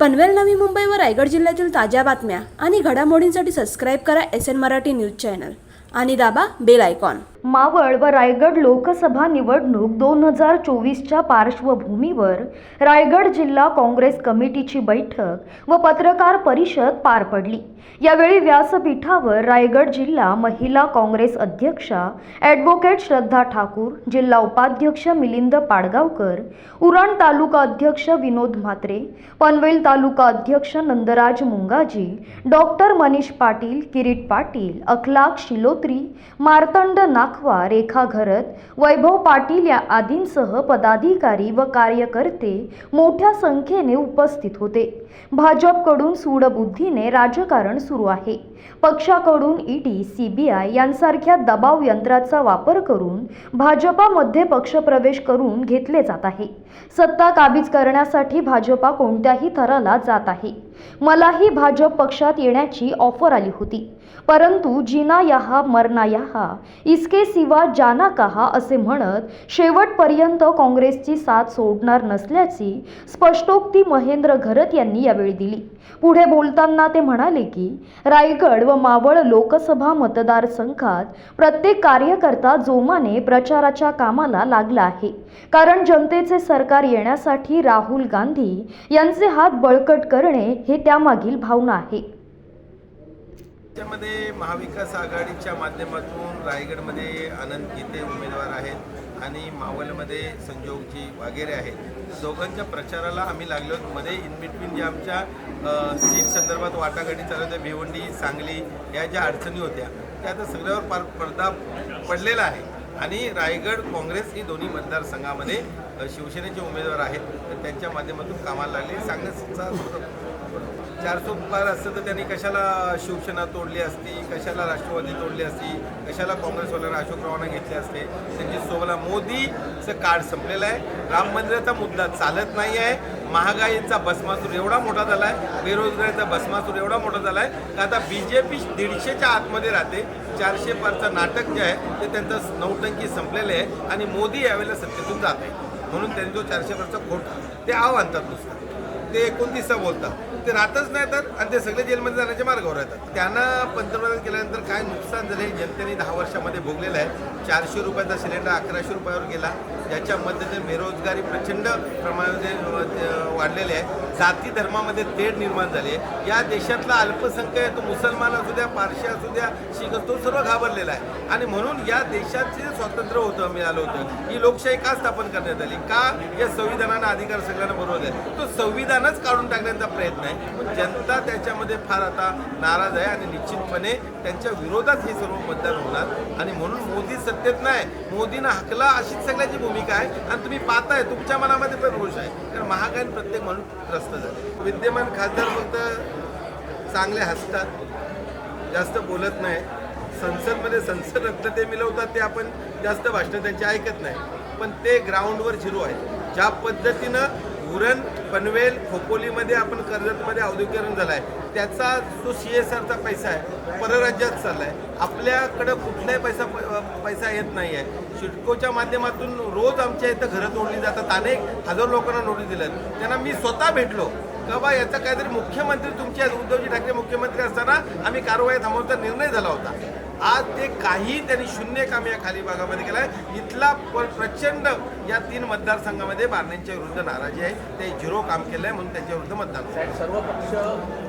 पनवेल नवी मुंबई व रायगड जिल्ह्यातील ताज्या बातम्या आणि घडामोडींसाठी सबस्क्राईब करा S N Marathi news channel. आणि दाबा बेल आयकॉन. मावळ व रायगड लोकसभा निवडणूक दोन हजार चोवीसच्या पार्श्वभूमीवर रायगड जिल्हा काँग्रेस कमिटीची बैठक व पत्रकार परिषद पार पडली. यावेळी व्यासपीठावर रायगड जिल्हा महिला काँग्रेस अध्यक्षा ॲडव्होकेट श्रद्धा ठाकूर जिल्हा उपाध्यक्ष मिलिंद पाडगावकर उरण तालुका अध्यक्ष विनोद म्हात्रे पनवेल तालुका अध्यक्ष नंदराज मुंगाजी डॉक्टर मनीष पाटील किरीट पाटील अखलाक शिलोत्री मार्तंड नाखवा रेखा घरत. वैभव पाटील या आदींसह पदाधिकारी व कार्यकर्ते मोठ्या संख्येने उपस्थित होते. भाजपकडून सूडबुद्धीने राजकारण सुरू आहे. पक्षाकडून ईडी सीबीआय यांसारख्या दबाव यंत्राचा वापर करून भाजपामध्ये पक्षप्रवेश करून घेतले जात आहे. सत्ता काबीज करण्यासाठी भाजपा कोणत्याही थराला जात आहे. मलाही भाजप पक्षात येण्याची ऑफर आली होती. परंतु जिना यहा मरना यहा इसके सिवा जाना कहा असे म्हणत शेवटपर्यंत काँग्रेसची साथ सोडणार नसल्याची स्पष्टोक्ती महेंद्र घरत यांनी यावेळी दिली. पुढे बोलताना ते म्हणाले की रायगड व मावळ लोकसभा मतदारसंघात प्रत्येक कार्यकर्ता जोमाने प्रचाराच्या कामाला लागला आहे. कारण जनतेचे सरकार येण्यासाठी राहुल गांधी यांचे हात बळकट करणे हे त्यामागील भावना आहे. त्यामध्ये महाविकास आघाडीच्या माध्यमातून रायगडमध्ये आनंद गीते उमेदवार आहेत आणि मावलमध्ये संजोगजी वगैरे आहेत. दोघांच्या प्रचाराला आम्ही लागलो मध्ये इन बिटवीन ज्या आमच्या सीट संदर्भात वाटाघाटी चालू होत्या भिवंडी सांगली या ज्या अडचणी होत्या त्या आता सगळ्यावर पार पडदा पडलेला आहे. आणि रायगड काँग्रेस ही दोन्ही मतदारसंघामध्ये शिवसेनेचे उमेदवार आहेत. तर त्यांच्या माध्यमातून कामाला लागले. सांगण्याचा चारसो पार असतं तर त्यांनी कशाला शिवसेना तोडली असती? कशाला राष्ट्रवादी तोडली असती? कशाला काँग्रेसवाल्यांना अशोकरावांना घेतले असते? त्यांची सोबला मोदीचं कार्ड संपलेलं आहे. राम मंदिराचा मुद्दा चालत नाही आहे. महागाईचा भस्मासूर एवढा मोठा झाला आहे बेरोजगारीचा भस्मासूर एवढा मोठा झाला आहे का आता बी जे पी दीडशेच्या आतमध्ये राहते. चारशे पारचं नाटक जे आहे ते त्यांचं नौटंकी संपलेलं आहे आणि मोदी यावेळेला सत्तेतून जात आहे. म्हणून त्यांनी जो चारशे पारचा खोट. ते आव आणतात नुसतं. ते एकोणतीसचा बोलतात. ते राहतच नाही तर आणि ते सगळे जेलमध्ये जाण्याच्या मार्गावर येतात. त्यांना पंतप्रधान केल्यानंतर काय नुकसान झालं हे जनतेने दहा वर्षामध्ये भोगलेलं आहे. चारशे रुपयाचा सिलेंडर अकराशे रुपयावर गेला. ज्याच्या मध्येने बेरोजगारी प्रचंड प्रमाणामध्ये वाढलेली आहे. जाती धर्मामध्ये तेढ निर्माण झाली आहे. या देशातला अल्पसंख्याक तो मुसलमान असू द्या पारशी असू द्या शीख तो सर्व घाबरलेला आहे. आणि म्हणून या देशाचे जे स्वातंत्र्य होतं मिळालं होतं ही लोकशाही का स्थापन करण्यात आली? का या संविधानानं अधिकार सगळ्यांना बरोबर आहे तो संविधानच काढून टाकण्याचा प्रयत्न आहे. पण जनता त्याच्यामध्ये फार आता नाराज आहे आणि निश्चितपणे त्यांच्या विरोधात हे सर्व मतदान होणार. आणि म्हणून मोदी सत्तेत नाही. मोदीनं हकला अशीच सगळ्याची भूमिका आहे. आणि तुम्ही पाहताय तुमच्या मनामध्ये पण रोष आहे. कारण महागाईन प्रत्येक म्हणून जास्त झाले. विद्यमान खासदार फक्त चांगले हसतात जास्त बोलत नाही. संसदमध्ये संसद रत्न ते मिळवतात ते आपण जास्त भाषणं त्यांची ऐकत नाही. पण ते ग्राउंडवर झिरो आहे ज्या पद्धतीनं उरण पनवेल खोपोलीमध्ये आपण कर्जतमध्ये औद्योगिकरण झालं आहे त्याचा जो सी एस आरचा पैसा आहे परराज्यात चालला आहे आपल्याकडं कुठलाही पैसा पैसा येत नाही आहे शिडकोच्या माध्यमातून रोज आमच्या इथं घरं तोडली जातात. अनेक हजार लोकांना नोटीस दिल्यात. त्यांना मी स्वतः भेटलो. का बा याचा काहीतरी मुख्यमंत्री तुमचे उद्धवजी ठाकरे मुख्यमंत्री असताना आम्ही कारवाई थांबवण्याचा निर्णय झाला होता. आज ते काही त्यांनी शून्य काम या खाली भागामध्ये केलं आहे. इथला प्रचंड या तीन मतदारसंघामध्ये बारण्यांच्या विरुद्ध नाराजी आहे. ते झिरो काम केलं आहे म्हणून त्यांच्या विरुद्ध मतदान सर्व पक्ष